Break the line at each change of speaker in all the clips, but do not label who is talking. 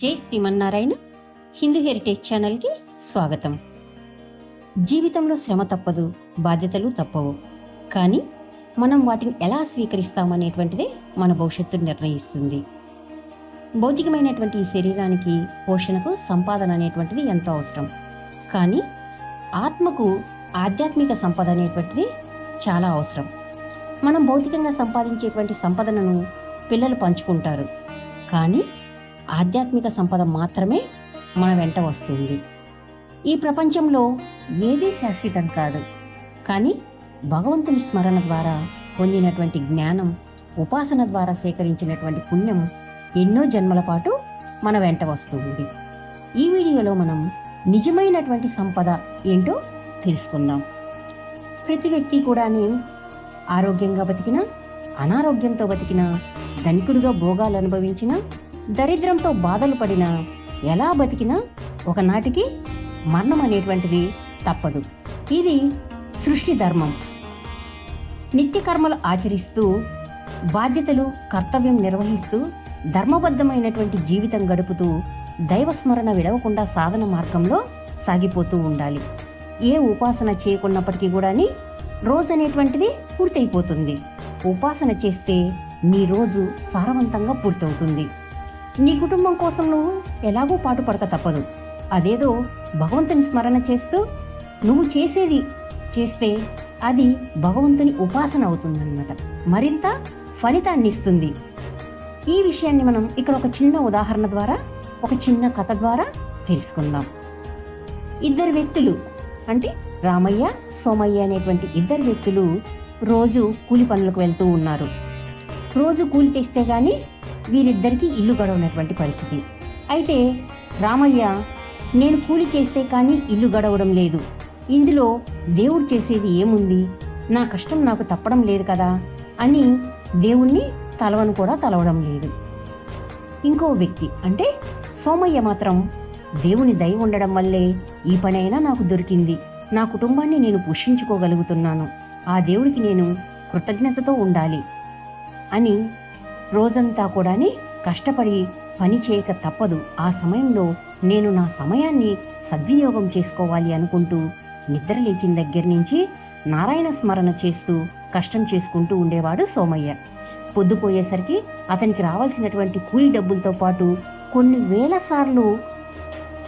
జై శ్రీమన్నారాయణ. హిందూ హెరిటేజ్ ఛానల్కి స్వాగతం. జీవితంలో శ్రమ తప్పదు బాధ్యతలు తప్పవు. కానీ మనం వాటిని ఎలా స్వీకరిస్తామనేటువంటిదే మన భవిష్యత్తును నిర్ణయిస్తుంది. భౌతికమైనటువంటి ఈ శరీరానికి పోషణకు సంపాదన అనేటువంటిది ఎంతో అవసరం. కానీ ఆత్మకు ఆధ్యాత్మిక సంపద అనేటువంటిది చాలా అవసరం. మనం భౌతికంగా సంపాదించేటువంటి సంపదనను పిల్లలు పంచుకుంటారు. కానీ ఆధ్యాత్మిక సంపద మాత్రమే మన వెంట వస్తుంది. ఈ ప్రపంచంలో ఏదీ శాశ్వతం కాదు. కానీ భగవంతుని స్మరణ ద్వారా పొందినటువంటి జ్ఞానం ఉపాసన ద్వారా సేకరించినటువంటి పుణ్యం ఎన్నో జన్మల పాటు మన వెంట వస్తుంది. ఈ వీడియోలో మనం నిజమైనటువంటి సంపద ఏంటో తెలుసుకుందాం. ప్రతి వ్యక్తి కూడాని ఆరోగ్యంగా బతికినా అనారోగ్యంతో బతికినా ధనికుడిగా భోగాలు అనుభవించినా దరిద్రంతో బాధలు పడినా ఎలా బతికినా ఒకనాటికి మరణం అనేటువంటిది తప్పదు. ఇది సృష్టి ధర్మం. నిత్యకర్మలు ఆచరిస్తూ బాధ్యతలు కర్తవ్యం నిర్వహిస్తూ ధర్మబద్ధమైనటువంటి జీవితం గడుపుతూ దైవస్మరణ విడవకుండా సాధన మార్గంలో సాగిపోతూ ఉండాలి. ఏ ఉపాసన చేయకున్నప్పటికీ కూడాని రోజు అనేటువంటిది పూర్తయిపోతుంది. ఉపాసన చేస్తే నీ రోజు సారవంతంగా పూర్తవుతుంది. నీ కుటుంబం కోసం నువ్వు ఎలాగో పాటు పడక తప్పదు. అదేదో భగవంతుని స్మరణ చేస్తూ నువ్వు చేసేది చేస్తే అది భగవంతుని ఉపాసన అవుతుందన్నమాట. మరింత ఫలితాన్ని ఇస్తుంది. ఈ విషయాన్ని మనం ఇక్కడ ఒక చిన్న ఉదాహరణ ద్వారా ఒక చిన్న కథ ద్వారా తెలుసుకుందాం. ఇద్దరు వ్యక్తులు అంటే రామయ్య సోమయ్య అనేటువంటి ఇద్దరు వ్యక్తులు రోజు కూలి పనులకు వెళ్తూ ఉన్నారు. రోజు కూలి తెస్తే కానీ వీరిద్దరికీ ఇల్లు గడవనటువంటి పరిస్థితి. అయితే రామయ్య నేను కూలి చేస్తే కానీ ఇల్లు గడవడం లేదు. ఇందులో దేవుడు చేసేది ఏముంది? నా కష్టం నాకు తప్పడం లేదు కదా? అని దేవుణ్ణి తలవను కూడా తలవడం లేదు. ఇంకో వ్యక్తి అంటే సోమయ్య మాత్రం దేవుని దయ ఉండడం వల్లే ఈ పనైనా నాకు దొరికింది. నా కుటుంబాన్ని నేను పోషించుకోగలుగుతున్నాను. ఆ దేవుడికి నేను కృతజ్ఞతతో ఉండాలి అని రోజంతా కూడాని కష్టపడి పని చేయక తప్పదు. ఆ సమయంలో నేను నా సమయాన్ని సద్వినియోగం చేసుకోవాలి అనుకుంటూ నిద్ర లేచిన దగ్గర నుంచి నారాయణ స్మరణ చేస్తూ కష్టం చేసుకుంటూ ఉండేవాడు సోమయ్య. పొద్దుపోయేసరికి అతనికి రావాల్సినటువంటి కూలి డబ్బులతో పాటు కొన్ని వేల సార్లు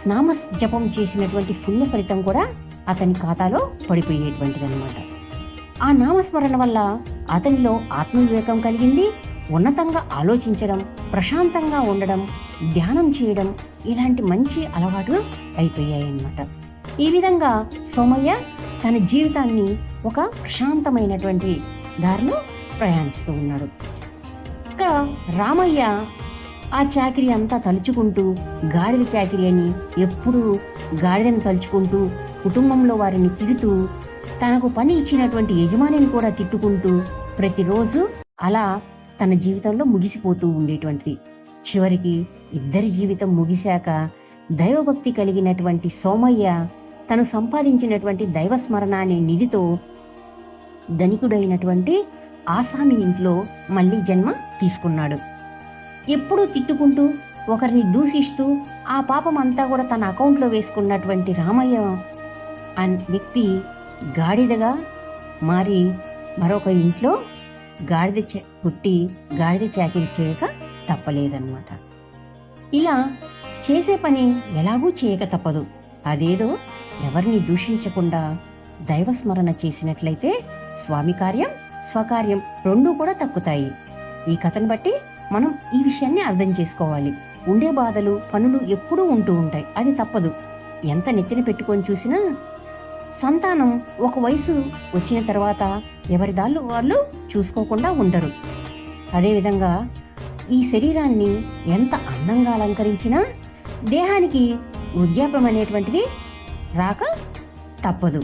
నామ జపం చేసినటువంటి పుణ్య ఫలితం కూడా అతని ఖాతాలో పడిపోయేటువంటిది అనమాట ఆ నామస్మరణ వల్ల అతనిలో ఆత్మవివేకం కలిగింది ఉన్నతంగా ఆలోచించడం ప్రశాంతంగా ఉండడం ధ్యానం చేయడం ఇలాంటి మంచి అలవాట్లు అయిపోయాయి అన్నమాట ఈ విధంగా సోమయ్య తన జీవితాన్ని ఒక ప్రశాంతమైనటువంటి దారిలో ప్రయాణిస్తూ ఉన్నాడు. ఇక్కడ రామయ్య ఆ చాకిరి అంతా తలుచుకుంటూ గాడిద చాకిరి అని ఎప్పుడూ గాడిదను తలుచుకుంటూ కుటుంబంలో వారిని తిడుతూ తనకు పని ఇచ్చినటువంటి యజమానిని కూడా తిట్టుకుంటూ ప్రతిరోజు అలా తన జీవితంలో ముగిసిపోతూ ఉండేటువంటిది. చివరికి ఇద్దరి జీవితం ముగిశాక దైవభక్తి కలిగినటువంటి సోమయ్య తను సంపాదించినటువంటి దైవ స్మరణ అనే నిధితో ధనికుడైనటువంటి ఆసామి ఇంట్లో మళ్ళీ జన్మ తీసుకున్నాడు. ఎప్పుడూ తిట్టుకుంటూ ఒకరిని దూషిస్తూ ఆ పాపం అంతా కూడా తన అకౌంట్లో వేసుకున్నటువంటి రామయ్య అన్ వ్యక్తి గాడిదగా మారి మరొక ఇంట్లో గాడిద చే పుట్టి గాడిద చాకిరి చేయక తప్పలేదన్నమాట. ఇలా చేసే పని ఎలాగూ చేయక తప్పదు. అదేదో ఎవరిని దూషించకుండా దైవస్మరణ చేసినట్లయితే స్వామి కార్యం స్వకార్యం రెండూ కూడా తక్కుతాయి. ఈ కథను బట్టి మనం ఈ విషయాన్ని అర్థం చేసుకోవాలి. ఉండే బాధలు పనులు ఎప్పుడూ ఉంటూ ఉంటాయి. అది తప్పదు. ఎంత నెత్తిన పెట్టుకొని చూసినా సంతానం ఒక వయసు వచ్చిన తర్వాత ఎవరి దాళ్ళు వాళ్ళు చూసుకోకుండా ఉండరు. అదేవిధంగా ఈ శరీరాన్ని ఎంత అందంగా అలంకరించినా దేహానికి వృద్ధాప్యం అనేటువంటిది రాక తప్పదు.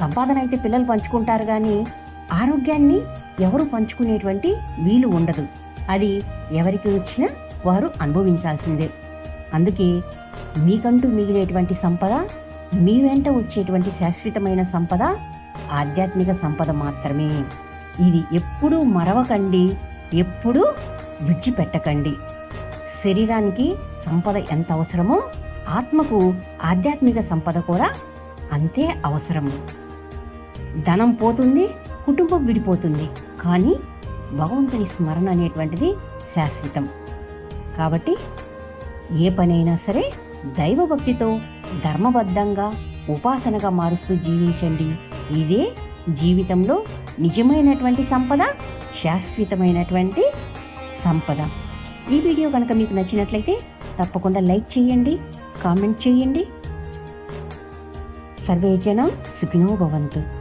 సంపాదన అయితే పిల్లలు పంచుకుంటారు కానీ ఆరోగ్యాన్ని ఎవరు పంచుకునేటువంటి వీలు ఉండదు. అది ఎవరికి వచ్చినా వారు అనుభవించాల్సిందే. అందుకే మీకంటూ మిగిలేటువంటి సంపద మీ వెంట వచ్చేటువంటి శాశ్వతమైన సంపద ఆధ్యాత్మిక సంపద మాత్రమే. ఇది ఎప్పుడూ మరవకండి ఎప్పుడూ విడిచిపెట్టకండి. శరీరానికి సంపద ఎంత అవసరమో ఆత్మకు ఆధ్యాత్మిక సంపద కూడా అంతే అవసరం. ధనం పోతుంది కుటుంబం విడిపోతుంది కానీ భగవంతుని స్మరణ అనేటువంటిది శాశ్వతం. కాబట్టి ఏ పనైనా సరే దైవభక్తితో ధర్మబద్ధంగా ఉపాసనగా మారుస్తూ జీవించండి. ఇదే జీవితంలో నిజమైనటువంటి సంపద శాశ్వతమైనటువంటి సంపద. ఈ వీడియో కనుక మీకు నచ్చినట్లయితే తప్పకుండా లైక్ చేయండి కామెంట్ చేయండి. సర్వే జనం సుఖినో భవంతు.